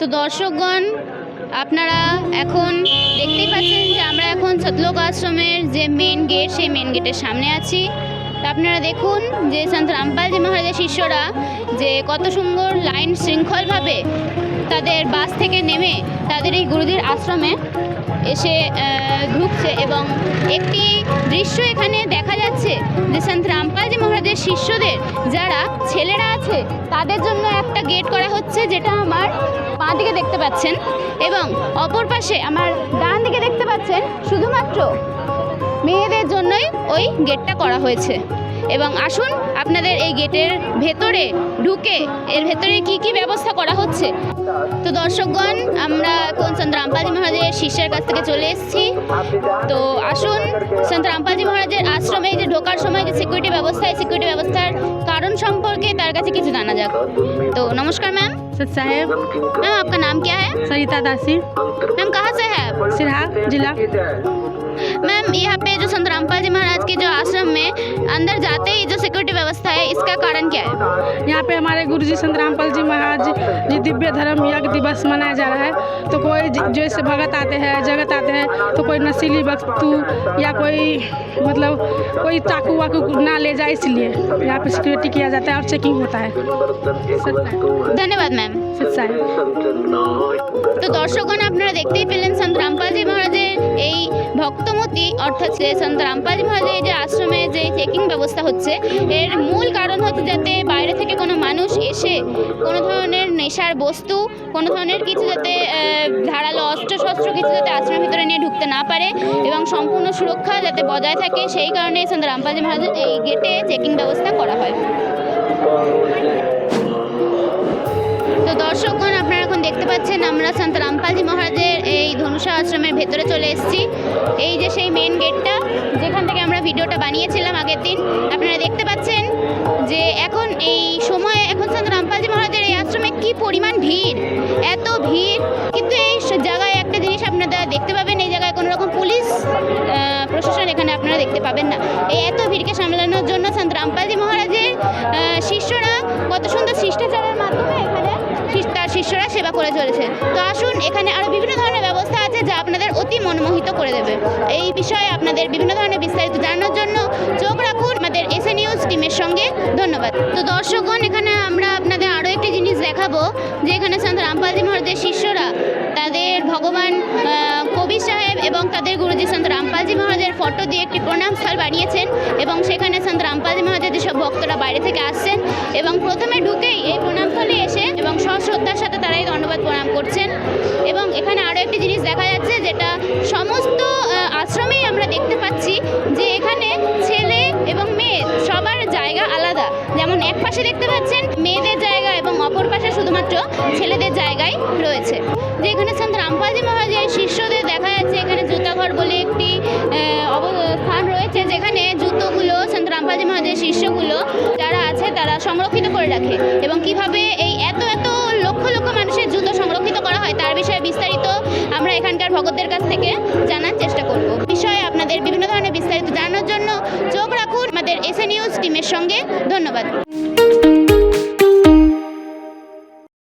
তো দর্শকগণ, আপনারা এখন দেখতেই পাচ্ছেন যে আমরা এখন সতলোক আশ্রমের যে মেন গেট সেই মেন গেটের সামনে আছি। তো আপনারা দেখুন যে সন্ত রামপালজি মহারাজের শিষ্যরা যে কত সুন্দর লাইন শৃঙ্খলভাবে তাদের বাস থেকে নেমে তাদের এই গুরুদের আশ্রমে এসে ঢুকছে এবং একটি দৃশ্য এখানে দেখা যাচ্ছে যে সন্ত রামপালজি মহারাজের শিষ্যদের, যারা ছেলেরা আছে, তাদের জন্য একটা গেট করা হচ্ছে যেটা আমার বাঁ দিকে দেখতে পাচ্ছেন এবং অপর পাশে আমার ডান দিকে দেখতে পাচ্ছেন শুধুমাত্র মেয়েদের জন্যই ওই গেটটা করা হয়েছে। এবং আসুন আপনাদের এই গেটের ভেতরে ঢুকে এর ভেতরে কি কি ব্যবস্থা করা হচ্ছে। তো দর্শকগণ আমরা এখন সন্ত রামপালজি মহারাজের শিষ্যের কাছ থেকে চলে এসেছি। তো আসুন সন্ত রামপালজি মহারাজের আশ্রমে যে ঢোকার সময় যে সিকিউরিটি ব্যবস্থা এই সিকিউরিটি ব্যবস্থার কারণ সম্পর্কে তার কাছে কিছু জানা যাক। তো নমস্কার ম্যাম। সাহেব। ম্যাম আপনার নাম नाम হ্যাঁ? সরিতা দাসী। ম্যাম मैम कहाँ से है मैम यहाँ पे जो संत रामपाल जी महाराज के जो आश्रम में अंदर जाते ही जो सिक्योरिटी व्यवस्था है इसका कारण क्या है? यहाँ पे हमारे गुरु जी संत रामपाल जी महाराज जी दिव्य धर्म यज्ञ दिवस मनाया जा रहा है। तो कोई जैसे भगत आते हैं जगत आते हैं तो कोई नशीली वस्तु या कोई मतलब कोई चाकू वाकू ना ले जाए इसलिए यहाँ पे सिक्योरिटी किया जाता है और चेकिंग होता है। धन्यवाद मैम। सत्साई तो दर्शकों ने अपना देखते ही फ़िल्म संत रामपाल जी महाराज ভক্তমতি অর্থাৎ সন্ত রামপালজি মহারাজের এই যে আশ্রমে যে চেকিং ব্যবস্থা হচ্ছে, এর মূল কারণ হচ্ছে যাতে বাইরে থেকে কোনো মানুষ এসে কোনো ধরনের নেশার বস্তু, কোনো ধরনের কিছু যাতে ধারালো অস্ত্র শস্ত্র কিছু যাতে আশ্রমের ভিতরে নিয়ে ঢুকতে না পারে এবং সম্পূর্ণ সুরক্ষা যাতে বজায় থাকে, সেই কারণে সন্ত রামপালজি মহারাজের এই গেটে চেকিং ব্যবস্থা করা হয়। তো দর্শকগণ দেখতে পাচ্ছেন আমরা সন্ত রামপালজি মহারাজের এই ধনুষা আশ্রমের ভেতরে চলে এসেছি। এই যে সেই মেন গেটটা যেখান থেকে আমরা ভিডিওটা বানিয়েছিলাম আগের দিন, আপনারা দেখতে পাচ্ছেন যে এখন এই সময়ে এখন সন্ত রামপালজি মহারাজের এই আশ্রমে কি পরিমাণ ভিড়, এত ভিড়। কিন্তু এই জায়গায় একটা জিনিস আপনারা দেখতে পাবেন, এই জায়গায় কোনো রকম পুলিশ প্রশাসন এখানে আপনারা দেখতে পাবেন না। এই এত ভিড়কে সামলানোর জন্য সন্ত রামপালজি মহারাজের শিষ্যরা কত সুন্দর শিষ্টাচারের করে চলেছে। তো আসুন, এখানে আরও বিভিন্ন ধরনের ব্যবস্থা আছে যা আপনাদের অতি মনমোহিত করে দেবে। এই বিষয়ে আপনাদের বিভিন্ন ধরনের বিস্তারিত জানানোর জন্য চোখ রাখুন আমাদের এসএ নিউজ টিমের সঙ্গে। ধন্যবাদ। তো দর্শকগণ, এখানে আমরা আপনাদের আরও একটি জিনিস দেখাবো, যে এখানে সন্ত রামপালজি মহারাজের শিষ্যরা তাদের ভগবান কবি সাহেব এবং তাদের গুরুজি সন্ত রামপালজি মহারাজের ফটো দিয়ে একটি প্রণাম স্থল বানিয়েছেন এবং সেখানে সন্ত রামপালজি মহারাজের যেসব ভক্তরা বাইরে থেকে আসছেন এবং প্রথমে ঢুকেই এই প্রণামস্থলে এসে এবং সশ্রদ্ধার সাথে তারা এই ধন্যবাদ প্রণাম করছেন। এবং এখানে আরও একটি জিনিস দেখা যাচ্ছে যেটা সমস্ত আশ্রমেই আমরা দেখতে পাচ্ছি যে এখানে ছেলে এবং মেয়ে সবার জায়গা আলাদা। যেমন এক পাশে দেখতে পাচ্ছেন মেয়েদের জায়গা এবং অপর পাশে শুধুমাত্র ছেলেদের জায়গায় রয়েছে। যে এখানে সন্ত রামপালজি মহারাজের সংরক্ষিত করে রাখে এবং কীভাবে এই এত এত লক্ষ লক্ষ মানুষের জুতো সংরক্ষিত করা হয় তার বিষয়ে বিস্তারিত আমরা এখানকার ভগতদের কাছ থেকে জানার চেষ্টা করব। বিষয়ে আপনাদের বিভিন্ন ধরনের বিস্তারিত জানার জন্য চোখ রাখুন আমাদের এসএ নিউজ টিমের সঙ্গে। ধন্যবাদ।